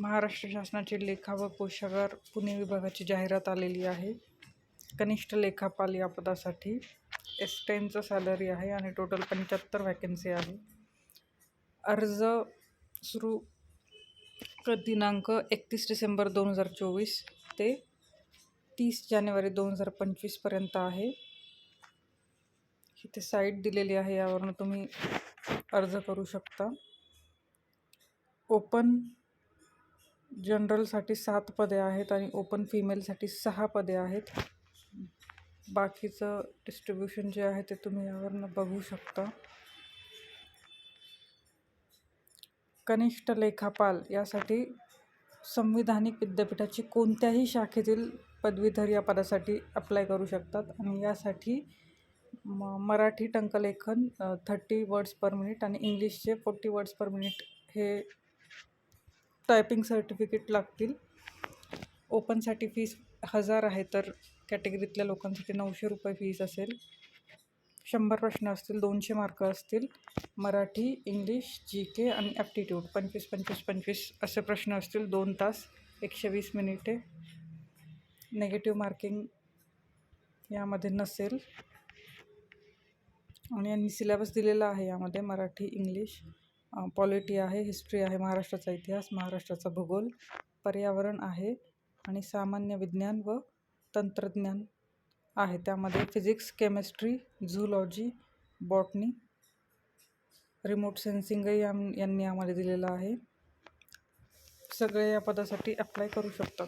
महाराष्ट्र शासनाचे लेखा व कोशागार पुणे विभागाची जाहिरात आलेली आहे. कनिष्ठ लेखापाल या पदासाठी एस टेनचं सॅलरी आहे आणि टोटल पंच्याहत्तर वॅकन्सी आहे. अर्ज सुरू दिनांक एकतीस डिसेंबर दोन हजार चोवीस ते तीस जानेवारी दोन हजार पंचवीसपर्यंत आहे. इथे साईट दिलेली आहे यावरून तुम्ही अर्ज करू शकता. ओपन जनरलसाठी सात पदे आहेत आणि ओपन फिमेलसाठी सहा पदे आहेत. बाकीचं डिस्ट्रीब्युशन जे आहे ते तुम्ही यावरनं बघू शकता. कनिष्ठ लेखापाल यासाठी संविधानिक विद्यापीठाची कोणत्याही शाखेतील पदवीधर या पदासाठी अप्लाय करू शकतात. आणि यासाठी म मराठी टंकलेखन थर्टी वर्ड्स पर मिनिट आणि इंग्लिशचे फोर्टी वर्ड्स पर मिनिट हे टायपिंग सर्टिफिकेट लागतील. ओपनसाठी फीस हजार आहे तर कॅटेगरीतल्या लोकांसाठी नऊशे रुपये फीस असेल. शंभर प्रश्न असतील दोनशे मार्क असतील. मराठी इंग्लिश जी के आणि ॲप्टिट्यूड पंचवीस पंचवीस पंचवीस असे प्रश्न असतील. दोन तास एकशे वीस मिनिटे. नेगेटिव्ह मार्किंग यामध्ये नसेल. आणि यांनी सिलेबस दिलेला आहे यामध्ये मराठी इंग्लिश पॉलिटी आहे हिस्ट्री आहे महाराष्ट्राचा इतिहास महाराष्ट्राचा भूगोल पर्यावरण आहे आणि सामान्य विज्ञान व तंत्रज्ञान आहे. त्यामध्ये physics chemistry zoology botany remote सेन्सिंगही आम यांनी आम्हाला दिलेलं आहे. सगळे या पदासाठी अप्लाय करू शकतात.